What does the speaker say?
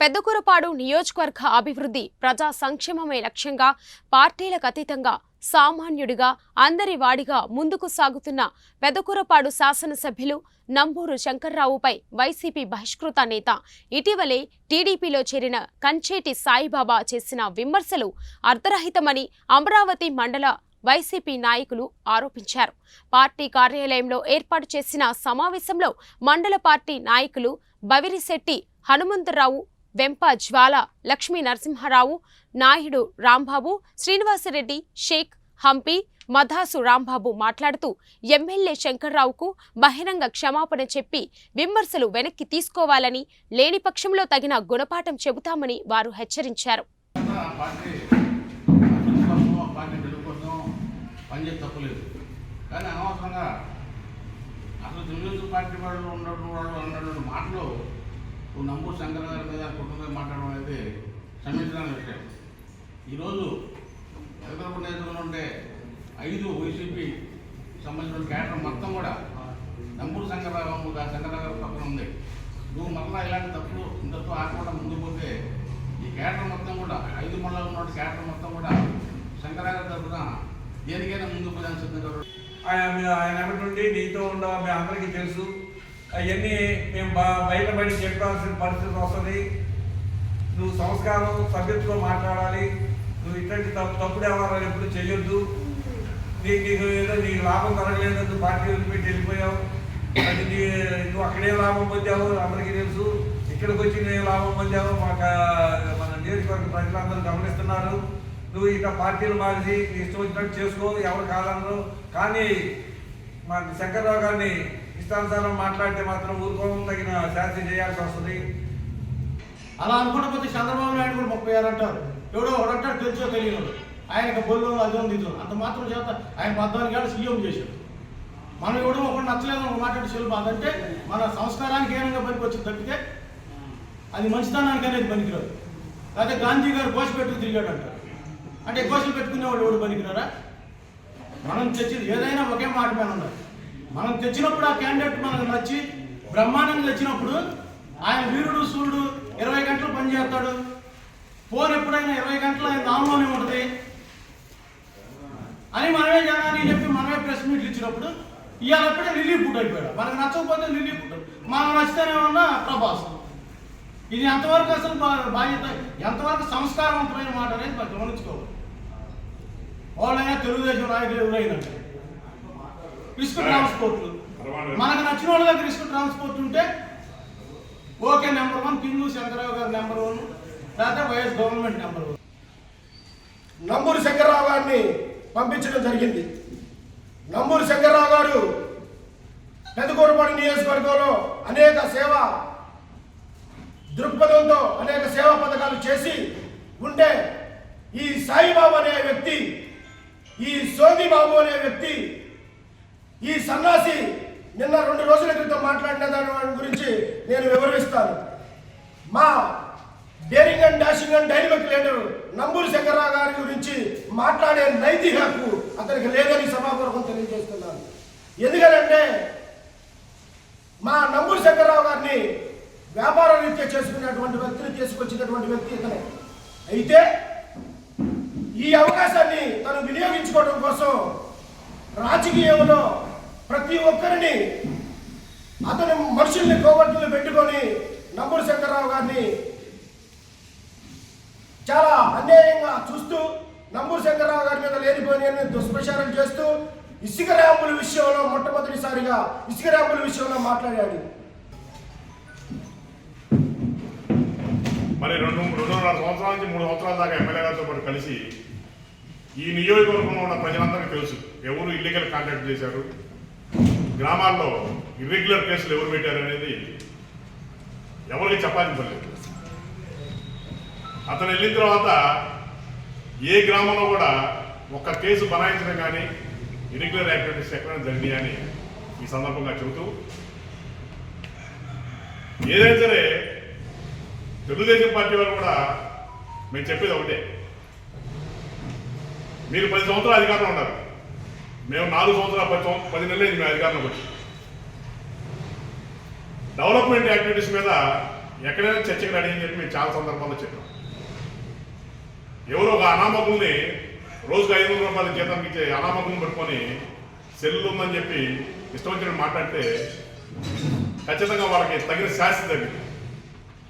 పెద్దకూరపాడు నియోజకవర్గ అభివృద్ధి ప్రజా సంక్షేమమే లక్ష్యంగా పార్టీలకు అతీతంగా సామాన్యుడిగా అందరి వాడిగా ముందుకు సాగుతున్న పెదకూరపాడు శాసనసభ్యులు నంబూరు శంకర్రావుపై వైసీపీ బహిష్కృత నేత ఇటీవలే టీడీపీలో చేరిన కంచేటి సాయిబాబా చేసిన విమర్శలు అర్ధరహితమని అమరావతి మండల వైసీపీ నాయకులు ఆరోపించారు. పార్టీ కార్యాలయంలో ఏర్పాటు చేసిన సమావేశంలో మండల పార్టీ నాయకులు బవిరిశెట్టి హనుమంతరావు వెంప జ్వాల లక్ష్మీ నరసింహారావు నాయుడు రాంబాబు శ్రీనివాసరెడ్డి షేక్ హంపి మధాసు రాంబాబు మాట్లాడుతూ ఎమ్మెల్యే శంకర్రావుకు బహిరంగ క్షమాపణ చెప్పి విమర్శలు వెనక్కి తీసుకోవాలని లేని పక్షంలో తగిన గుణపాఠం చెబుతామని వారు హెచ్చరించారు అసలు పార్టీ వాళ్ళు ఉన్నటువంటి వాళ్ళు అన్నటువంటి మాటలు ఓ నంబూరు శంకర్ గారి మీద కుటుంబం మాట్లాడడం అనేది క్షమించడానికి విషయం. ఈరోజు హైదరాబాద్ నేతలు ఉండే ఐదు వైసీపీ సంబంధించిన క్యాడర్ మొత్తం కూడా నంబూరు శంకరరావు శంకరరావు గారి పక్కన ఉంది. నువ్వు మరలా ఇలాంటి తప్పులు ఇంతతో ఆకుండా ముందుకు పోతే ఈ క్యాడర్ మొత్తం కూడా ఐదు మండలం ఉన్న క్యాడర్ మొత్తం కూడా శంకరాగారి తరఫున దేనికైనా ముందుకు పోదాని సిద్ధంగా ఆయన ఆయన ఎక్కడుండి నీతో ఉండ మీ అందరికీ తెలుసు. అవన్నీ మేము బయటపడి చెప్పాల్సిన పరిస్థితి వస్తుంది. నువ్వు సంస్కారం సభ్యత్వం మాట్లాడాలి. నువ్వు ఇట్లాంటి తప్పు తప్పుడు వ్యవహారాలు ఎప్పుడు చేయొద్దు నీకు నీకు ఏదో నీకు లాభం కలగలేదు నువ్వు పార్టీ వదిలిపెట్టి వెళ్ళిపోయావు. అది నీ నువ్వు అక్కడే లాభం పొందావు అందరికీ తెలుసు. ఇక్కడికి వచ్చి నేను లాభం పొందావు మాకు మన నియోజకవర్గ ప్రజలందరూ గమనిస్తున్నారు. నువ్వు ఇక పార్టీలు మారి నీ ఇష్టం వచ్చినట్టు చేసుకో ఎవరు కాదన్నారు కానీ మా శంకర్రావు గారిని ఇష్టానుసారం మాట్లాడితే మాత్రం ఊరుకోవడం తగిన శాస్త్రి చేయాల్సి వస్తుంది. అలా అనుకున్నపోతే చంద్రబాబు నాయుడు కూడా ముప్పై ఆరు అంటారు. ఎవడో ఒకడు అంటాడు తెలుసో తెలియదు. ఆయనకు బొల్లో అదో ఉంది అంత మాత్రం చేత ఆయన పద్నాలుగు ఏళ్ళు సీఎం చేశాడు. మనం ఎవడో ఒకటి నచ్చలేదు ఒక మాట్లాడి సెలవు అదంటే మన సంస్కారానికి ఏనంగా పనికి వచ్చింది తప్పితే అది మంచితనానికి అనేది పనికిరాదు. అదే గాంధీ గారు ఘోష పెట్టు తిరిగాడు అంటారు. అంటే కోసలు పెట్టుకునేవాడు ఎవడు పనికిరారా? మనం తెచ్చి ఏదైనా ఒకే మాట మీద ఉండాలి. మనం తెచ్చినప్పుడు ఆ క్యాండిడేట్ మనకు నచ్చి బ్రహ్మాండం తెచ్చినప్పుడు ఆయన వీరుడు సూర్యుడు ఇరవై గంటలు పనిచేస్తాడు ఫోన్ ఎప్పుడైనా ఇరవై గంటలు ఆయన దానిలోనే ఉంటుంది. అని మనమే జనాన్ని చెప్పి మనమే ప్రెస్ మీట్లు ఇచ్చినప్పుడు ఇవాళ అప్పుడే రిలీఫ్ ఫుడ్ అయిపోయాడు. మనకు నచ్చకపోతే రిలీఫ్ ఫుడ్. మనం నచ్చితేనేమన్నా ప్రభాస్. ఇది ఎంతవరకు అసలు బాధ్యత ఎంతవరకు సంస్కారవంతమైన మాట అనేది మనం గమనించుకోవాలి. వాళ్ళైనా తెలుగుదేశం నాయకులు ఎవరైనా రిస్క్ ట్రాన్స్పోర్ట్లు మనకు నచ్చిన వాళ్ళ దగ్గర రిస్క్ ట్రాన్స్పోర్ట్ ఉంటే okay number one king Shankara Rao garu number one లేకపోతే YS government number one Namburu Shankar Rao గారిని పంపించడం జరిగింది. నంబూరు శంకర్రావు గారు పెదకూరపాడు నియోజకవర్గంలో అనేక సేవ దృక్పథంతో అనేక సేవా పథకాలు చేసి ఉంటే ఈ సాయిబాబు అనే వ్యక్తి ఈ సోది బాబు అనే వ్యక్తి ఈ సన్నాసి నిన్న రెండు రోజుల క్రితం మాట్లాడిన దాని గురించి నేను వివరిస్తాను. మా daring and dashing and dynamic leader Namburu Shankar Rao గారి గురించి మాట్లాడే నైతిక హక్కు అతనికి లేదని సభాపూర్వకం తెలియజేస్తున్నాను. ఎందుకంటే మా నంబూరు శంకర్రావు గారిని వ్యాపార రీత్యా చేసుకున్నటువంటి వ్యక్తిని తీసుకొచ్చినటువంటి వ్యక్తి ఇతనే. అయితే ఈ అవకాశాన్ని తను వినియోగించుకోవడం కోసం రాజకీయంలో ప్రతి ఒక్కరిని అతని మనుషుల్ని కోవట్టులు పెట్టుకొని నంబూరు శంకర్రావు గారిని చాలా అన్యాయంగా చూస్తూ నంబూరు శంకర్రావు గారి మీద లేనిపోయిన దుష్ప్రచారం చేస్తూ ఇసుక ర్యాంపుల విషయంలో మొట్టమొదటిసారిగా ఇసుక ర్యాంపుల విషయంలో మాట్లాడాడు. మరి రెండు రెండున్నర సంవత్సరాల నుంచి మూడు సంవత్సరాల దాకా ఎమ్మెల్యే గారితో పాటు కలిసి ఈ నియోజకవర్గంలో ఉన్న ప్రజలందరికీ తెలుసు ఎవరు ఇల్లీగల్ కాంటాక్ట్ చేశారు గ్రామాల్లో ఇర్రెగ్యులర్ కేసులు ఎవరు పెట్టారు అనేది ఎవరికి చెప్పాల్సిన పని అతను వెళ్ళిన తర్వాత ఏ గ్రామంలో కూడా ఒక్క కేసు బనాయించడం కానీ ఇర్రెగ్యులర్ యాక్టివిటీస్ ఎక్కడైనా జరిగినాయని ఈ సందర్భంగా చెబుతూ ఏదైనా సరే తెలుగుదేశం పార్టీ వారు కూడా మేము చెప్పేది ఒకటే. మీరు పది సంవత్సరాలు అధికారంలో ఉన్నారు. మేము నాలుగు సంవత్సరాల పది పది నెలలు మేము అధికారంలోకి వచ్చి. డెవలప్మెంట్ యాక్టివిటీస్ మీద ఎక్కడైనా చర్చకు రెడీ అని చెప్పి మేము చాలా సందర్భాల్లో చెప్పాం. ఎవరో ఒక అనామకుల్ని రోజుకు ఐదు వందల రూపాయల జీతానికి ఇచ్చే అనామకుల్ని పట్టుకొని సెల్లు ఉందని చెప్పి ఇష్టం వచ్చినట్టు మాట్లాడితే ఖచ్చితంగా వాళ్ళకి తగిన శాస్తి తగ్గింది.